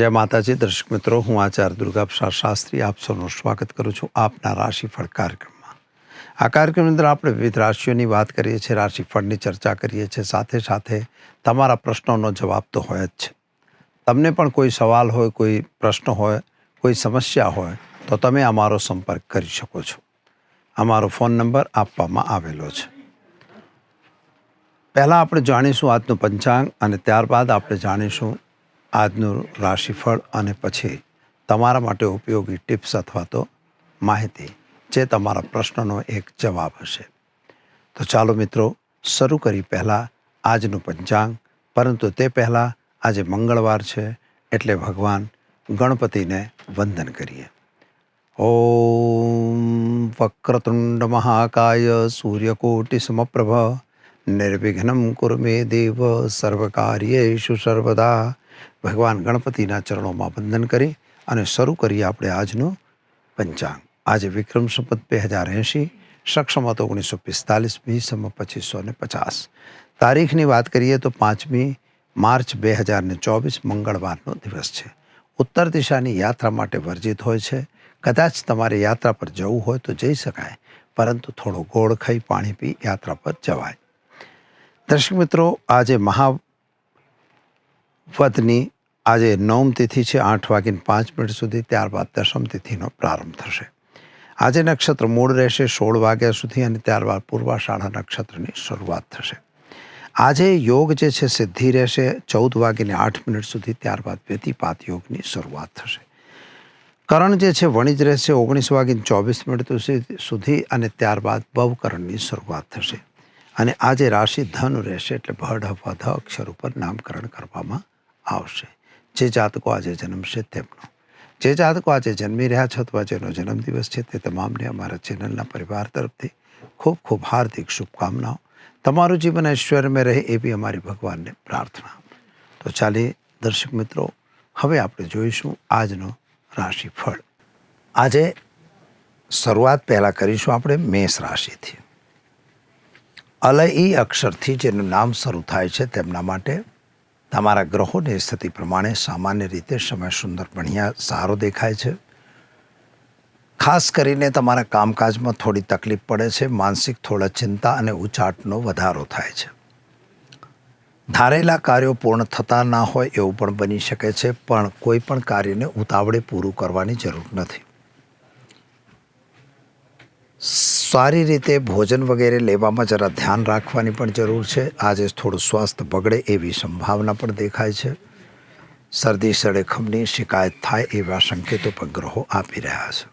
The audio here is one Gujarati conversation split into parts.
જય માતાજી, દર્શક મિત્રો, હું આચાર્ય દુર્ગાપ્રસાદ શાસ્ત્રી, આપ સૌનું સ્વાગત કરું છું આપના રાશિફળ કાર્યક્રમમાં. આ કાર્યક્રમની અંદર આપણે વિવિધ રાશિઓની વાત કરીએ છીએ, રાશિફળની ચર્ચા કરીએ છીએ, સાથે સાથે તમારા પ્રશ્નોનો જવાબ તો હોય જ છે. તમને પણ કોઈ સવાલ હોય, કોઈ પ્રશ્ન હોય, કોઈ સમસ્યા હોય, તો તમે અમારો સંપર્ક કરી શકો છો. અમારો ફોન નંબર આપવામાં આવેલો છે. પહેલાં આપણે જાણીશું આજનું પંચાંગ અને ત્યારબાદ આપણે જાણીશું આજનું રાશિફળ અને પછી તમારા માટે ઉપયોગી ટિપ્સ અથવા તો માહિતી જે તમારા પ્રશ્નનો એક જવાબ હશે. તો ચાલો મિત્રો, શરૂ કરી પહેલાં આજનું પંચાંગ. પરંતુ તે પહેલાં આજે મંગળવાર છે એટલે ભગવાન ગણપતિને વંદન કરીએ. ઓમ વક્રતુંડ મહાકાય સૂર્યકોટિ સમપ્રભ નિર્વિઘ્નમ કુરુમે દેવ. સર્વકાર્યેષુ સર્વદા. ભગવાન ગણપતિના ચરણોમાં વંદન કરી અને શરૂ કરીએ આપણે આજનું પંચાંગ. આજે વિક્રમ સંપત બે હજાર એંશી સક્ષમત ઓગણીસો પિસ્તાલીસ બીસમ પચીસો ને પચાસ. તારીખની વાત કરીએ તો પાંચમી માર્ચ બે હજાર ને ચોવીસ, મંગળવારનો દિવસ છે. ઉત્તર દિશાની યાત્રા માટે વર્જિત હોય છે. કદાચ તમારે યાત્રા પર જવું હોય તો જઈ શકાય, પરંતુ થોડો ગોળ ખાઈ પાણી પી યાત્રા પર જવાય. દર્શક મિત્રો, આજે મહા વદની આજે નવમ તિથિ છે, આઠ વાગીને પાંચ મિનિટ સુધી ત્યારબાદ દશમ તિથિનો પ્રારંભ થશે. આજે નક્ષત્ર મૂળ રહેશે, સોળ વાગ્યા સુધી અને ત્યારબાદ પૂર્વાષાઢા નક્ષત્રની શરૂઆત થશે. આજે યોગ જે છે, સિદ્ધિ રહેશે, ચૌદ વાગીને આઠ મિનિટ સુધી ત્યારબાદ વ્યતિપાત યોગની શરૂઆત થશે. કરણ જે છે, વણિજ રહેશે, ઓગણીસ વાગીને ચોવીસ મિનિટ સુધી અને ત્યારબાદ બવકરણની શરૂઆત થશે. અને આજે રાશિ ધન રહેશે, એટલે ભડ હવા ધ અક્ષર ઉપર નામકરણ કરવામાં આવશે. જે જાતકો આજે જન્મશે તેમનો. જે જાતકો આજે જન્મી રહ્યા છો અથવા જેનો જન્મદિવસ છે તે તમામને અમારા ચેનલના પરિવાર તરફથી ખૂબ ખૂબ હાર્દિક શુભકામનાઓ. તમારું જીવન ઐશ્વર્યમાં રહે એવી અમારી ભગવાનને પ્રાર્થના. તો ચાલીએ, દર્શક મિત્રો, હવે આપણે જોઈશું આજનો રાશિફળ. આજે શરૂઆત પહેલાં કરીશું આપણે મેષ રાશિથી. અલય અક્ષરથી જેનું નામ શરૂ થાય છે તેમના માટે તમારા ગ્રહોની સ્થિતિ પ્રમાણે સામાન્ય રીતે સમય સુંદર બઢિયા સારો દેખાય છે. ખાસ કરીને તમારા કામકાજમાં થોડી તકલીફ પડે છે, માનસિક થોડા ચિંતા અને ઉચાટનો વધારો થાય છે. ધારેલા કાર્યો પૂર્ણ થતા ના હોય એવું પણ બની શકે છે, પણ કોઈ પણ કાર્યને ઉતાવળે પૂરું કરવાની જરૂર નથી. સારી રીતે ભોજન વગેરે લેવામાં જરા ધ્યાન રાખવાની પણ જરૂર છે. આજે થોડું સ્વાસ્થ્ય બગડે એવી સંભાવના પણ દેખાય છે. શરદી સડેખમની શિકાયત થાય એવા સંકેતો પણ ગ્રહો આપી રહ્યા છે.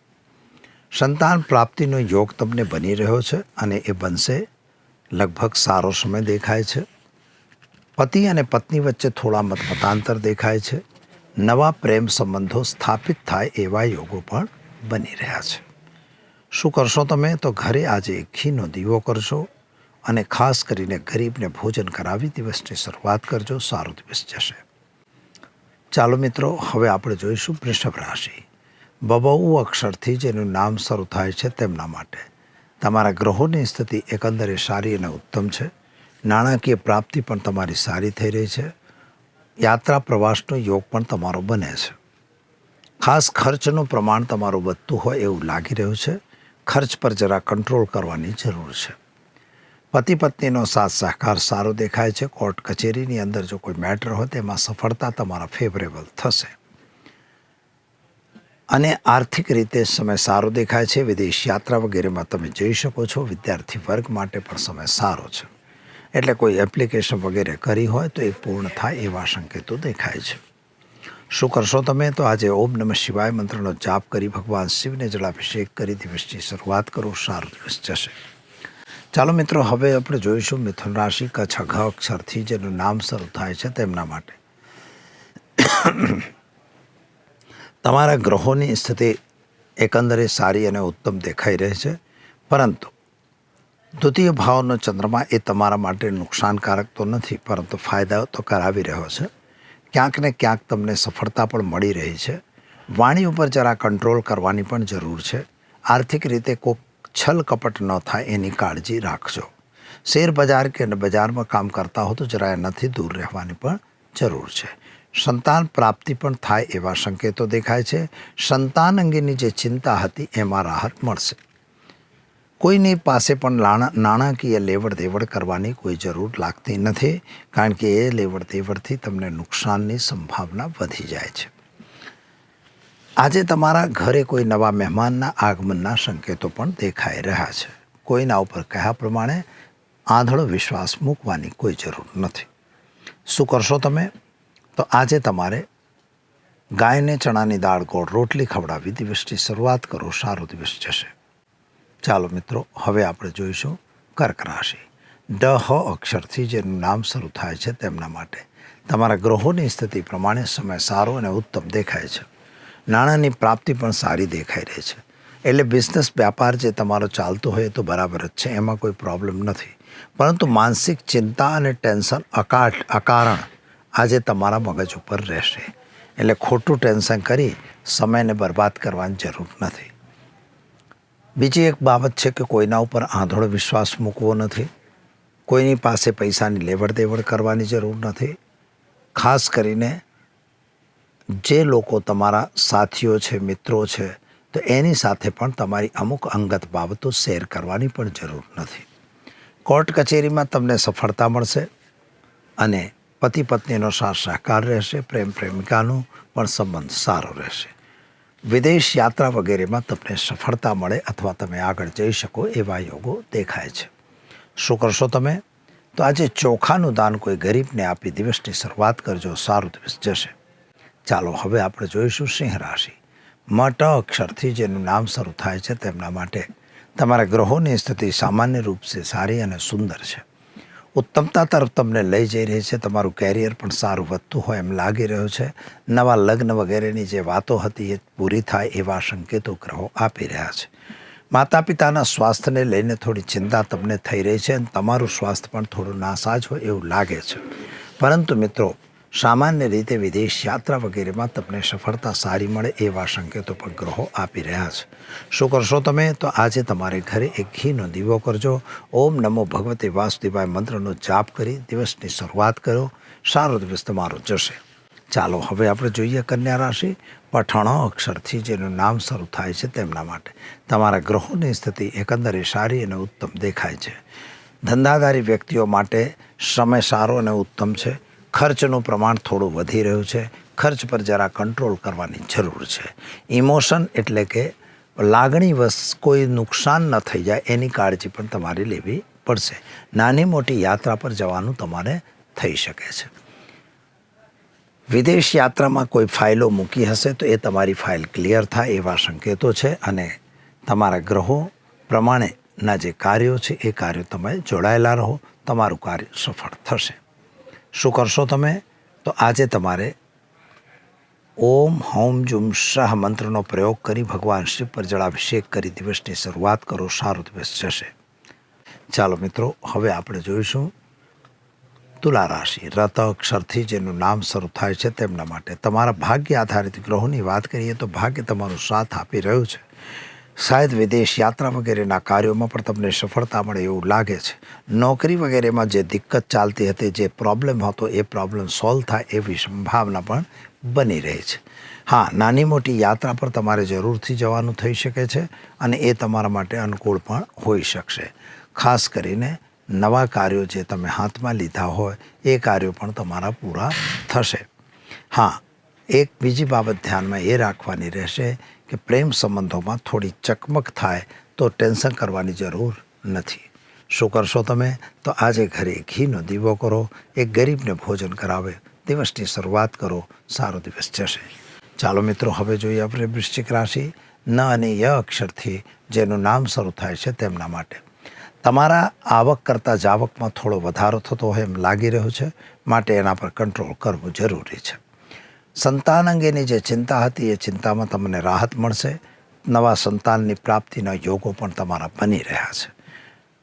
સંતાન પ્રાપ્તિનો યોગ તમને બની રહ્યો છે અને એ બનશે. લગભગ સારો સમય દેખાય છે. પતિ અને પત્ની વચ્ચે થોડા મતમતાંતર દેખાય છે. નવા પ્રેમ સંબંધો સ્થાપિત થાય એવા યોગો પણ બની રહ્યા છે. શું કરશો તમે? તો ઘરે આજે ઘીનો દીવો કરશો અને ખાસ કરીને ગરીબને ભોજન કરાવી દિવસની શરૂઆત કરજો. સારો દિવસ જશે. ચાલો મિત્રો, હવે આપણે જોઈશું વૃષભ રાશિ. બબઉ અક્ષરથી જેનું નામ શરૂ થાય છે તેમના માટે. તમારા ગ્રહોની સ્થિતિ એકંદરે સારી અને ઉત્તમ છે. નાણાકીય પ્રાપ્તિ પણ તમારી સારી થઈ રહી છે. યાત્રા પ્રવાસનો યોગ પણ તમારો બને છે. ખાસ ખર્ચનું પ્રમાણ તમારું વધતું હોય એવું લાગી રહ્યું છે. ખર્ચ પર જરા કંટ્રોલ કરવાની જરૂર છે. પતિ પત્નીનો સાથ સહકાર સારો દેખાય છે. કોર્ટ કચેરીની અંદર જો કોઈ મેટર હોય તેમાં સફળતા તમારા ફેવરેબલ થશે. અને આર્થિક રીતે સમય સારો દેખાય છે. વિદેશ યાત્રા વગેરેમાં તમે જઈ શકો છો. વિદ્યાર્થી વર્ગ માટે પણ સમય સારો છે. એટલે કોઈ એપ્લિકેશન વગેરે કરી હોય તો એ પૂર્ણ થાય એવા સંકેતો દેખાય છે. શું કરશો તમે? તો આજે ઓમ નમઃ શિવાય મંત્રનો જાપ કરી ભગવાન શિવને જળાભિષેક કરી દિવસની શરૂઆત કરો. સારો દિવસ જશે. ચાલો મિત્રો, હવે આપણે જોઈશું મિથુન રાશિ, કચ્છ અઘ, અક્ષરથી જેનું નામ શરૂ થાય છે તેમના માટે. તમારા ગ્રહોની સ્થિતિ એકંદરે સારી અને ઉત્તમ દેખાઈ રહી છે. પરંતુ દ્વિતીય ભાવનો ચંદ્રમા એ તમારા માટે નુકસાનકારક તો નથી, પરંતુ ફાયદા તો કરાવી રહ્યો છે. ક્યાંક ને ક્યાંક તમને સફળતા પણ મળી રહી છે. વાણી ઉપર જરા કંટ્રોલ કરવાની પણ જરૂર છે. આર્થિક રીતે કોઈક છલ કપટ ન થાય એની કાળજી રાખજો. શેર બજાર કે બજારમાં કામ કરતા હો તો જરા એનાથી દૂર રહેવાની પણ જરૂર છે. સંતાન પ્રાપ્તિ પણ થાય એવા સંકેતો દેખાય છે. સંતાન અંગેની જે ચિંતા હતી એમાં રાહત મળશે. કોઈની પાસે પણ નાણા નાણાકીય લેવડ દેવડ કરવાની કોઈ જરૂર લાગતી નથી, કારણ કે એ લેવડ દેવડથી તમને નુકસાનની સંભાવના વધી જાય છે. આજે તમારા ઘરે કોઈ નવા મહેમાનના આગમનના સંકેતો પણ દેખાઈ રહ્યા છે. કોઈના ઉપર કહ્યા પ્રમાણે આંધળો વિશ્વાસ મૂકવાની કોઈ જરૂર નથી. શું કરશો તમે? તો આજે તમારે ગાયને, ચણાની દાળ ગોળ રોટલી ખવડાવી દિવસની શરૂઆત કરો. સારો દિવસ જશે. ચાલો મિત્રો, હવે આપણે જોઈશું કર્ક રાશિ. ડ હ અક્ષરથી જેનું નામ શરૂ થાય છે તેમના માટે. તમારા ગ્રહોની સ્થિતિ પ્રમાણે સમય સારો અને ઉત્તમ દેખાય છે. નાણાંની પ્રાપ્તિ પણ સારી દેખાઈ રહી છે. એટલે બિઝનેસ વ્યાપાર જે તમારો ચાલતો હોય તો બરાબર જ છે, એમાં કોઈ પ્રોબ્લેમ નથી. પરંતુ માનસિક ચિંતા અને ટેન્શન અકાટ, અકારણ આજે તમારા મગજ ઉપર રહેશે. એટલે ખોટું ટેન્શન કરી સમયને બરબાદ કરવાની જરૂર નથી. બીજી એક બાબત છે કે કોઈના ઉપર આંધળો વિશ્વાસ મૂકવો નથી. કોઈની પાસે પૈસાની લેવડ દેવડ કરવાની જરૂર નથી. ખાસ કરીને જે લોકો તમારા સાથીઓ છે, મિત્રો છે, તો એની સાથે પણ તમારી અમુક અંગત બાબતો શેર કરવાની પણ જરૂર નથી. કોર્ટ કચેરીમાં તમને સફળતા મળશે અને પતિ પત્નીનો સાથ સહકાર રહેશે પ્રેમ પ્રેમિકાનો પણ સંબંધ સારો રહેશે. વિદેશ યાત્રા વગેરેમાં તમને સફળતા મળે અથવા તમે આગળ જઈ શકો એવા યોગો દેખાય છે. શું કરશો તમે? તો આજે ચોખાનું દાન કોઈ ગરીબને આપી દિવસની શરૂઆત કરજો, સારું દિવસ જશે. ચાલો, હવે આપણે જોઈશું સિંહ રાશિ. મટ અક્ષરથી જેનું નામ શરૂ થાય છે તેમના માટે તમારા ગ્રહોની સ્થિતિ સામાન્ય રૂપ સે સારી અને સુંદર છે. ઉત્તમતા તરફ તમને લઈ જઈ રહી છે, તમારું કેરિયર પણ સારું વધતું હોય એમ લાગી રહ્યું છે. નવા લગ્ન વગેરેની જે વાતો હતી એ પૂરી થાય એવા સંકેતો ગ્રહો આપી રહ્યા છે. માતા પિતાના સ્વાસ્થ્યને લઈને થોડી ચિંતા તમને થઈ રહી છે અને તમારું સ્વાસ્થ્ય પણ થોડું નાસાજ હોય એવું લાગે છે. પરંતુ મિત્રો સામાન્ય રીતે વિદેશ યાત્રા વગેરેમાં તમને સફળતા સારી મળે એવા સંકેતો પણ ગ્રહો આપી રહ્યા છે. શું કરશો તમે? તો આજે તમારે ઘરે એક ઘીનો દીવો કરજો. ઓમ નમો ભગવતે વાસુદેવાય મંત્રનો જાપ કરી દિવસની શરૂઆત કરો. સારો દિવસ તમારો જશે. ચાલો, હવે આપણે જોઈએ કન્યા રાશિ. પઠાણો અક્ષરથી જેનું નામ શરૂ થાય છે તેમના માટે. તમારા ગ્રહોની સ્થિતિ એકંદરે સારી અને ઉત્તમ દેખાય છે. ધંધાદારી વ્યક્તિઓ માટે સમય સારો અને ઉત્તમ છે. ખર્ચનું પ્રમાણ થોડું વધી રહ્યું છે. ખર્ચ પર જરા કંટ્રોલ કરવાની જરૂર છે. ઇમોશન એટલે કે લાગણી વશ કોઈ નુકસાન ન થઈ જાય એની કાળજી પણ તમારે લેવી પડશે. નાની મોટી યાત્રા પર જવાનું તમારે થઈ શકે છે. વિદેશ યાત્રામાં કોઈ ફાઇલો મૂકી હશે તો એ તમારી ફાઇલ ક્લિયર થાય એવા સંકેતો છે અને તમારા ગ્રહો પ્રમાણેના જે કાર્યો છે એ કાર્યો તમે જોડાયેલા રહો. તમારું કાર્ય સફળ થશે. શું કરશો તમે? તો આજે તમારે ઓમ હોમ જુમ શાહ મંત્રનો પ્રયોગ કરી ભગવાન શિવ પર જળાભિષેક કરી દિવસની શરૂઆત કરો, સારો દિવસ જશે. ચાલો મિત્રો, હવે આપણે જોઈશું તુલા રાશિ. રત અક્ષરથી જેનું નામ શરૂ થાય છે તેમના માટે. તમારા ભાગ્ય આધારિત ગ્રહોની વાત કરીએ તો ભાગ્ય તમારો સાથ આપી રહ્યું છે. શાયદ વિદેશ યાત્રા વગેરેના કાર્યોમાં પણ તમને સફળતા મળે એવું લાગે છે. નોકરી વગેરેમાં જે દિક્કત ચાલતી હતી, જે પ્રોબ્લેમ હતો, એ પ્રોબ્લેમ સોલ્વ થાય એવી સંભાવના પણ બની રહી છે. હા, નાની મોટી યાત્રા પર તમારે જરૂરથી જવાનું થઈ શકે છે અને એ તમારા માટે અનુકૂળ પણ હોઈ શકશે. ખાસ કરીને નવા કાર્યો જે તમે હાથમાં લીધા હોય, એ કાર્યો પણ તમારા પૂરા થશે. હા એક બીજી બાબત ધ્યાનમાં એ રાખવાની રહેશે કે પ્રેમ સંબંધોમાં થોડી ચકમક થાય તો ટેન્શન કરવાની જરૂર નથી. શું કરશો તમે? તો આજે ઘરે ઘીનો દીવો કરો, એક ગરીબને ભોજન કરાવે, દિવસની શરૂઆત કરો, સારો દિવસ જશે. ચાલો મિત્રો, હવે જોઈએ આપણે વૃશ્ચિક રાશિ. ન અને ય અક્ષરથી જેનું નામ શરૂ થાય છે તેમના માટે. તમારા આવક કરતાં જાવકમાં થોડો વધારો થતો હોય એમ લાગી રહ્યો છે, માટે એના પર કંટ્રોલ કરવો જરૂરી છે. સંતાન અંગેની જે ચિંતા હતી એ ચિંતામાં તમને રાહત મળશે. નવા સંતાનની પ્રાપ્તિના યોગો પણ તમારા બની રહ્યા છે.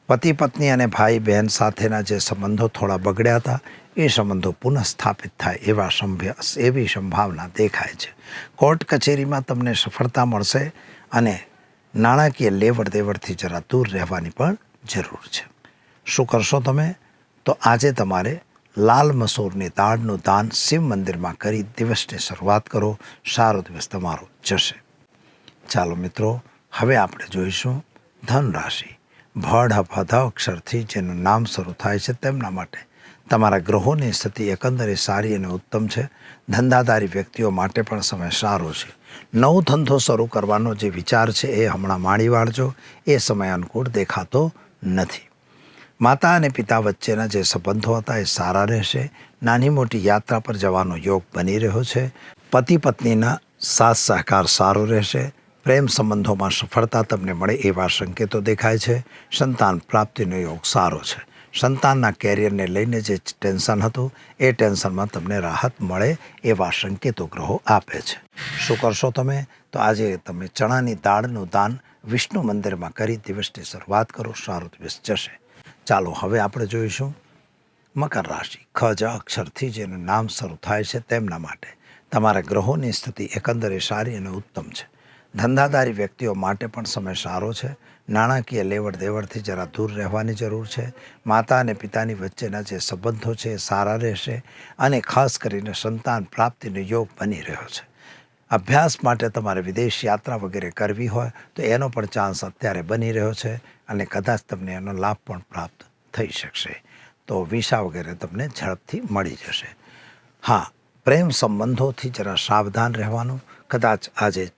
પતિ, પત્ની અને ભાઈ, બહેન સાથેના જે સંબંધો થોડા બગડ્યા હતા, એ સંબંધો પુનઃસ્થાપિત થાય એવા એવી સંભાવના દેખાય છે. કોર્ટ કચેરીમાં તમને સફળતા મળશે અને નાણાકીય લેવડ દેવડથી જરા દૂર રહેવાની પણ જરૂર છે. શું કરશો તમે? તો આજે તમારે લાલ મસૂરની દાળનું દાન શિવ મંદિરમાં કરી દિવસની શરૂઆત કરો. સારો દિવસ તમારો જશે. ચાલો મિત્રો, હવે આપણે જોઈશું ધન રાશિ ભડ હફધ અક્ષરથી જેનું નામ શરૂ થાય છે તેમના માટે. તમારા ગ્રહોની સ્થિતિ એકંદરે સારી અને ઉત્તમ છે. ધંધાદારી વ્યક્તિઓ માટે પણ સમય સારો છે. નવો ધંધો શરૂ કરવાનો જે વિચાર છે એ હમણાં માણી વાળજો એ સમય અનુકૂળ દેખાતો નથી. માતા અને પિતા વચ્ચેના જે સંબંધો હતા એ સારા રહેશે. નાની મોટી યાત્રા પર જવાનો યોગ બની રહ્યો છે. પતિ પત્નીના સાથ સહકાર સારો રહેશે. પ્રેમ સંબંધોમાં સફળતા તમને મળે એવા સંકેતો દેખાય છે. સંતાન પ્રાપ્તિનો યોગ સારો છે. સંતાનના કેરિયરને લઈને જે ટેન્શન હતું, એ ટેન્શનમાં તમને રાહત મળે એવા સંકેતો ગ્રહો આપે છે. શું કરશો તમે? તો આજે તમે ચણાની દાળનું દાન વિષ્ણુ મંદિરમાં કરી દિવસની શરૂઆત કરો. સારો દિવસ જશે. ચાલો હવે આપણે જોઈશું મકર રાશિ. ખ, જ, અક્ષરથી જેનું નામ શરૂ થાય છે તેમના માટે. તમારા ગ્રહોની સ્થિતિ એકંદરે સારી અને ઉત્તમ છે. ધંધાદારી વ્યક્તિઓ માટે પણ સમય સારો છે. નાણાકીય લેવડ દેવડથી જરા દૂર રહેવાની જરૂર છે. માતા અને પિતાની વચ્ચેના જે સંબંધો છે એ સારા રહેશે અને ખાસ કરીને સંતાન પ્રાપ્તિનો યોગ બની રહ્યો છે. અભ્યાસ માટે તમારે વિદેશ યાત્રા વગેરે કરવી હોય, તો એનો પણ ચાન્સ અત્યારે બની રહ્યો છે અને કદાચ તમને એનો લાભ પણ પ્રાપ્ત થઈ શકશે. તો વિસા વગેરે તમને ઝડપથી મળી જશે. હા, પ્રેમ સંબંધોથી જરા સાવધાન રહેવાનું. કદાચ આજે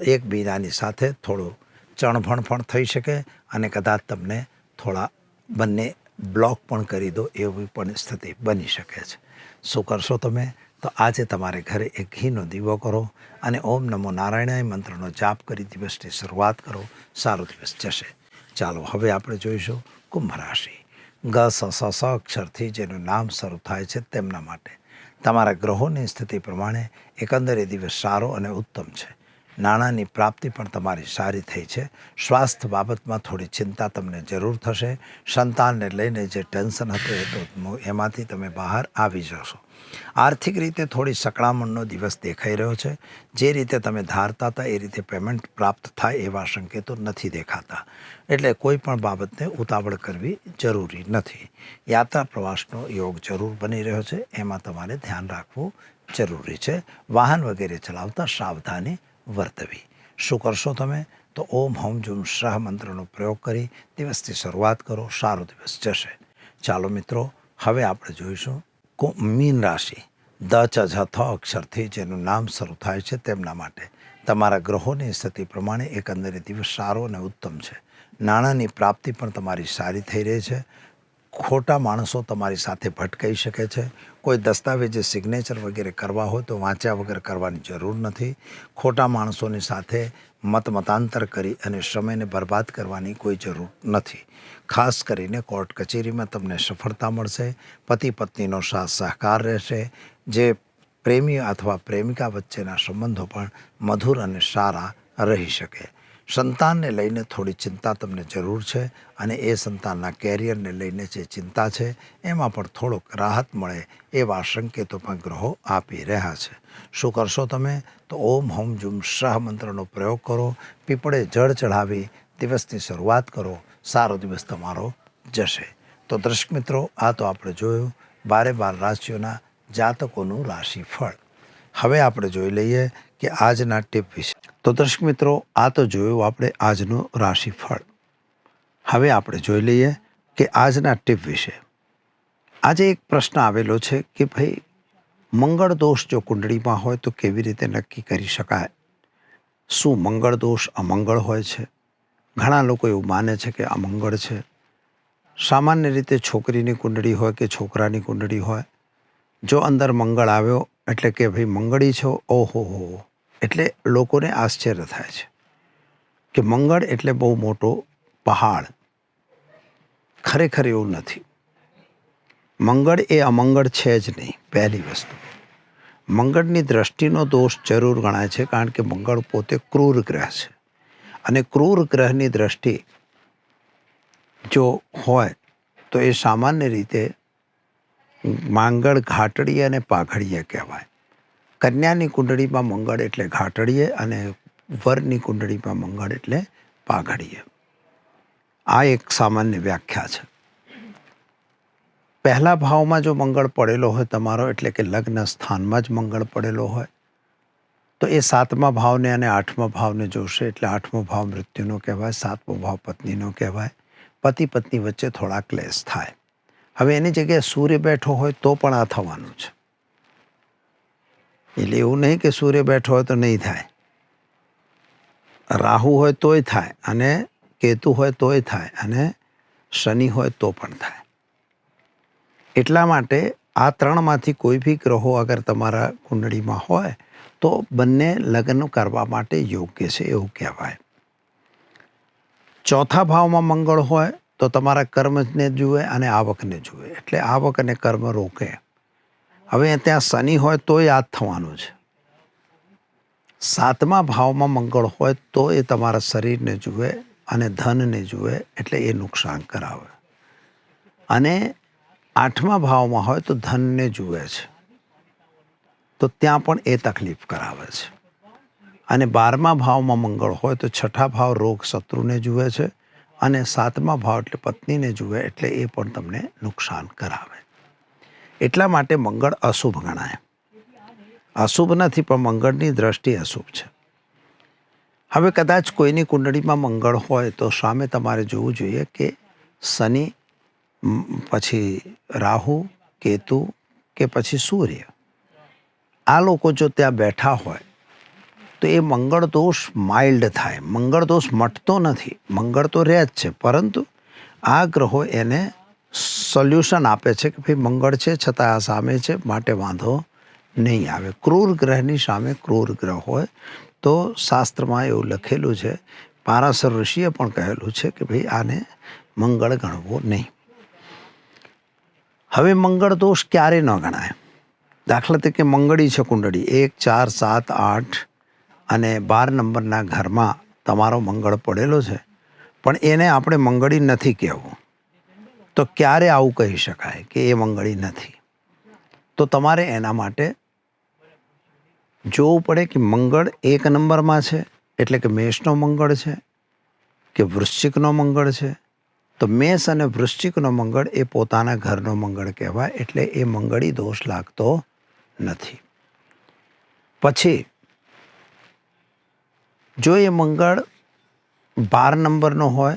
એકબીજાની સાથે થોડું ચણભણ પણ થઈ શકે અને કદાચ તમને થોડા બંને બ્લોક પણ કરી દો એવી પણ સ્થિતિ બની શકે છે. શું કરશો તમે? તો આજે તમારે ઘરે એક ઘીનો દીવો કરો અને ઓમ નમો નારાયણાય મંત્રનો જાપ કરી દિવસની શરૂઆત કરો. સારો દિવસ જશે. ચાલો હવે આપણે જોઈશું કુંભ રાશિ. ગ સ સ અક્ષરથી જેનું નામ શરૂ થાય છે તેમના માટે. તમારા ગ્રહોની સ્થિતિ પ્રમાણે એકંદરે દિવસ સારો અને ઉત્તમ છે. નાણાંની પ્રાપ્તિ પણ તમારી સારી થઈ છે. સ્વાસ્થ્ય બાબતમાં થોડી ચિંતા તમને જરૂર થશે. સંતાનને લઈને જે ટેન્શન હતું એ તો એમાંથી તમે બહાર આવી જશો. આર્થિક રીતે થોડી સકળામણનો દિવસ દેખાઈ રહ્યો છે. જે રીતે તમે ધારતા હતા એ રીતે પેમેન્ટ પ્રાપ્ત થાય એવા સંકેતો નથી દેખાતા. એટલે કોઈ પણ બાબતને ઉતાવળ કરવી જરૂરી નથી. યાત્રા પ્રવાસનો યોગ જરૂર બની રહ્યો છે. એમાં તમારે ધ્યાન રાખવું જરૂરી છે. વાહન વગેરે ચલાવતા સાવધાની વર્તવી. શું કરશો તમે? તો ઓમ હોમ જુમ શાહ મંત્રનો પ્રયોગ કરી દિવસથી શરૂઆત કરો, સારો દિવસ જશે. ચાલો મિત્રો, હવે આપણે જોઈશું મીન રાશિ. દ ચ થ અક્ષરથી જેનું નામ શરૂ થાય છે તેમના માટે. તમારા ગ્રહોની સ્થિતિ પ્રમાણે એકંદરે દિવસ સારો અને ઉત્તમ છે. નાણાંની પ્રાપ્તિ પણ તમારી સારી થઈ રહી છે. ખોટા માણસો તમારી સાથે ભટકાઈ શકે છે. કોઈ દસ્તાવેજે સિગ્નેચર વગેરે કરવા હોય તો વાંચ્યા વગર કરવાની જરૂર નથી. ખોટા માણસોની સાથે મત મતાંતર કરી અને સમયને બરબાદ કરવાની કોઈ જરૂર નથી. ખાસ કરીને કોર્ટ કચેરીમાં તમને સફળતા મળશે. પતિ પત્નીનો સાથ સહકાર રહેશે. જે પ્રેમી અથવા પ્રેમિકા વચ્ચેના સંબંધો પણ મધુર અને સારા રહી શકે. સંતાનને લઈને થોડી ચિંતા તમને જરૂર છે અને એ સંતાનના કેરિયરને લઈને જે ચિંતા છે, એમાં પણ થોડોક રાહત મળે એવા સંકેતો પણ ગ્રહો આપી રહ્યા છે. શું કરશો તમે? તો ઓમ હોમ જુમ શાહ મંત્રનો પ્રયોગ કરો, પીપળે જળ ચઢાવી દિવસની શરૂઆત કરો, સારો દિવસ તમારો જશે. તો દર્શક મિત્રો, આ તો આપણે જોયું, બારે બાર રાશિઓના જાતકોનું રાશિફળ. હવે આપણે જોઈ લઈએ કે આજના ટીપ વિશે. તો દર્શક મિત્રો, આ તો જોયું આપણે આજનું રાશિફળ. હવે આપણે જોઈ લઈએ કે આજના ટીપ વિશે. આજે એક પ્રશ્ન આવેલો છે કે ભાઈ, મંગળ દોષ જો કુંડળીમાં હોય તો કેવી રીતે નક્કી કરી શકાય? શું મંગળ દોષ અમંગળ હોય છે? ઘણા લોકો એવું માને છે કે અમંગળ છે. સામાન્ય રીતે છોકરીની કુંડળી હોય કે છોકરાની કુંડળી હોય. જો અંદર મંગળ આવ્યો એટલે કે ભાઈ મંગળી છો, ઓહો હો. એટલે લોકોને આશ્ચર્ય થાય છે કે મંગળ એટલે બહુ મોટો પહાડ. ખરેખર એવું નથી. મંગળ એ અમંગળ છે જ નહીં, પહેલી વસ્તુ. મંગળની દ્રષ્ટિનો દોષ જરૂર ગણાય છે કારણ કે મંગળ પોતે ક્રૂર ગ્રહ છે. અને ક્રૂર ગ્રહની દ્રષ્ટિ જો હોય તો એ સામાન્ય રીતે માંગળ ઘાટડીએ અને પાઘડીએ કહેવાય. કન્યાની કુંડળીમાં મંગળ એટલે ઘાટડીએ અને વરની કુંડળીમાં મંગળ એટલે પાઘડીએ. આ એક સામાન્ય વ્યાખ્યા છે. પહેલા ભાવમાં જો મંગળ પડેલો હોય તમારો એટલે કે લગ્ન સ્થાનમાં જ મંગળ પડેલો હોય, તો એ સાતમા ભાવને અને આઠમા ભાવને જોશે એટલે આઠમો ભાવ મૃત્યુનો કહેવાય, સાતમો ભાવ પત્નીનો કહેવાય, પતિ પત્ની વચ્ચે થોડા ક્લેશ થાય. હવે એની જગ્યાએ સૂર્ય બેઠો હોય તો પણ આ થવાનું છે. એટલે એવું નહીં કે સૂર્ય બેઠો હોય તો નહીં થાય. રાહુ હોય તોય થાય અને કેતુ હોય તોય થાય અને શનિ હોય તો પણ થાય. એટલા માટે આ ત્રણમાંથી કોઈ બી ગ્રહો અગર તમારા કુંડળીમાં હોય તો બંને લગ્ન કરવા માટે યોગ્ય છે એવું કહેવાય. ચોથા ભાવમાં મંગળ હોય તો તમારા કર્મને જુએ અને આવકને જુએ. એટલે આવક અને કર્મ રોકે. હવે ત્યાં શનિ હોય તો યાદ થવાનું છે. સાતમા ભાવમાં મંગળ હોય તો એ તમારા શરીરને જુએ અને ધનને જુએ એટલે એ નુકસાન કરાવે. અને આઠમા ભાવમાં હોય તો ધનને જુએ છે. તો ત્યાં પણ એ તકલીફ કરાવે છે. અને બારમા ભાવમાં મંગળ હોય તો છઠ્ઠા ભાવ રોગ શત્રુને જુએ છે અને સાતમા ભાવ એટલે પત્નીને જુએ એટલે એ પણ તમને નુકસાન કરાવે એટલા માટે મંગળ અશુભ ગણાય. અશુભ નથી, પણ મંગળની દ્રષ્ટિ અશુભ છે. હવે કદાચ કોઈની કુંડળીમાં મંગળ હોય તો સામે તમારે જોવું જોઈએ કે શનિ પછી રાહુ, કેતુ કે પછી સૂર્ય. આ લોકો જો ત્યાં બેઠા હોય તો એ મંગળ દોષ માઇલ્ડ થાય. મંગળ દોષ મટતો નથી. મંગળ તો રહે જ છે, પરંતુ આ ગ્રહો એને સોલ્યુશન આપે છે કે ભાઈ મંગળ છે, છતાં આ સામે છે, માટે વાંધો નહીં આવે. ક્રૂર ગ્રહની સામે ક્રૂર ગ્રહ હોય તો શાસ્ત્રમાં એવું લખેલું છે, પારાસર ઋષિએ પણ કહેલું છે કે ભાઈ આને મંગળ ગણવો નહીં. હવે મંગળ દોષ ક્યારે ન ગણાય? દાખલા તરીકે મંગળી છે કુંડળી. એક, ચાર, સાત, આઠ અને બાર નંબરના ઘરમાં તમારો મંગળ પડેલો છે. પણ એને આપણે મંગળી નથી કહેવું. તો ક્યારે આવું કહી શકાય કે એ મંગળી નથી? તો તમારે એના માટે જોવું પડે કે મંગળ એક નંબરમાં છે, એટલે કે મેષનો મંગળ છે, કે વૃશ્ચિકનો મંગળ છે. તો મેષ અને વૃશ્ચિકનો મંગળ એ પોતાના ઘરનો મંગળ કહેવાય, એટલે એ મંગળી દોષ લાગતો નથી. પછી, જો એ મંગળ બાર નંબરનો હોય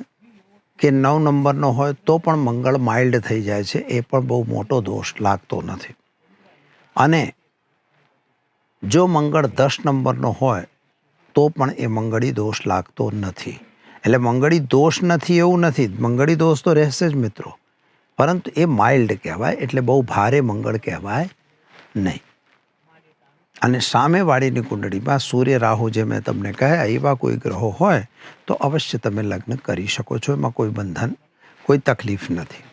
કે નવ નંબરનો હોય તો પણ મંગળ માઇલ્ડ થઈ જાય છે. એ પણ બહુ મોટો દોષ લાગતો નથી. અને જો મંગળ દસ નંબરનો હોય તો પણ એ મંગળી દોષ લાગતો નથી. એટલે મંગળી દોષ નથી એવું નથી. મંગળી દોષ તો રહેશે જ મિત્રો. પરંતુ એ માઇલ્ડ કહેવાય. એટલે બહુ ભારે મંગળ કહેવાય નહીં. અને સામેવાળીની કુંડળીમાં સૂર્ય, રાહુ જે મેં તમને કહ્યા, એવા કોઈ ગ્રહો હોય તો અવશ્ય તમે લગ્ન કરી શકો છો. એમાં કોઈ બંધન, કોઈ તકલીફ નથી.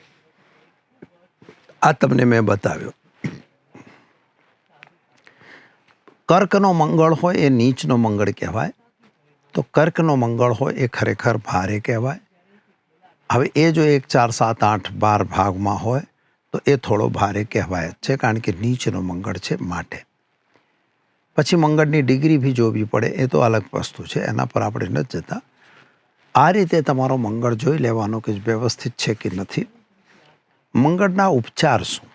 આ તમને મેં બતાવ્યો. કર્કનો મંગળ હોય એ નીચનો મંગળ કહેવાય. તો કર્કનો મંગળ હોય એ ખરેખર ભારે કહેવાય. હવે એ જો એક, ચાર, સાત, આઠ, બાર ભાગમાં હોય તો એ થોડો ભારે કહેવાય છે, કારણ કે નીચનો મંગળ છે માટે. પછી મંગળની ડિગ્રી બી જોવી પડે, એ તો અલગ વસ્તુ છે, એના પર આપણે નથી જતા. આ રીતે તમારો મંગળ જોઈ લેવાનો કે વ્યવસ્થિત છે કે નથી. મંગળના ઉપચાર શું?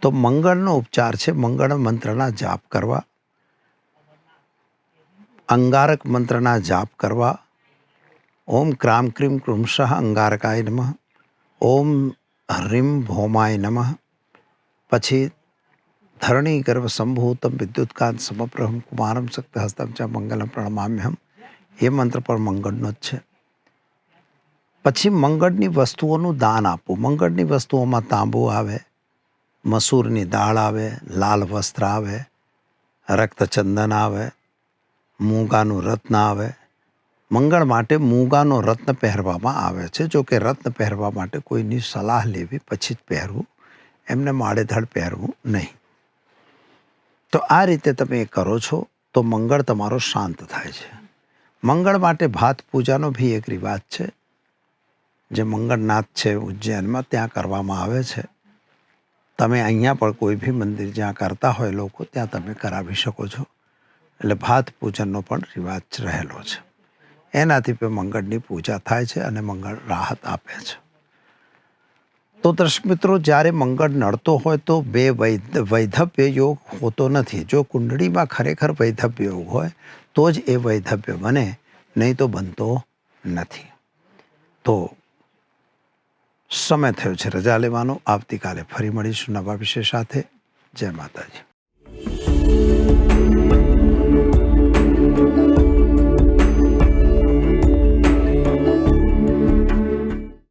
તો મંગળનો ઉપચાર છે મંગળ મંત્રના જાપ કરવા, અંગારક મંત્રના જાપ કરવા, ઓમ ક્રામ ક્રીમ કૃમશઃ અંગારકાય નમઃ, ઓમ હ્રીમ ભૌમાય નમઃ, પછી ધરણી ગર્ભ સંભૂતમ વિદ્યુતકાંત સમપ્રહમ કુમારમ શક્તિ હસ્તમ ચ મંગલમ પ્રણમામ્યહમ એ મંત્ર પણ મંગળનો જ છે પછી મંગળની વસ્તુઓનું દાન આપવું મંગળની વસ્તુઓમાં તાંબુ આવે મસૂરની દાળ આવે લાલ વસ્ત્ર આવે રક્તચંદન આવે મૂંગાનું રત્ન આવે મંગળ માટે મૂંગાનો રત્ન પહેરવામાં આવે છે જો કે રત્ન પહેરવા માટે કોઈની સલાહ લેવી પછી જ પહેરવું એમને માળેધડ પહેરવું નહીં તો આ રીતે તમે એ કરો છો, તો મંગળ તમારો શાંત થાય છે. મંગળ માટે ભાત પૂજાનો બી એક રિવાજ છે. જે મંગળનાથ છે, ઉજ્જૈનમાં ત્યાં કરવામાં આવે છે. તમે અહીંયા પણ કોઈ બી મંદિર જ્યાં કરતા હોય લોકો, ત્યાં તમે કરાવી શકો છો. એટલે ભાત પૂજનનો પણ રિવાજ રહેલો છે. એનાથી પણ મંગળની પૂજા થાય છે અને મંગળ રાહત આપે છે. તો દર્શક મિત્રો, જ્યારે મંગળ નડતો હોય તો બે વૈધ, વૈધવ્ય યોગ હોતો નથી. જો કુંડળીમાં ખરેખર વૈધવ્ય યોગ હોય, તો જ એ વૈધવ્ય બને, નહીં તો બનતો નથી. તો સમય થયો છે, રજા લેવાનો. આવતીકાલે ફરી મળીશું નવા વિષય સાથે. જય માતાજી.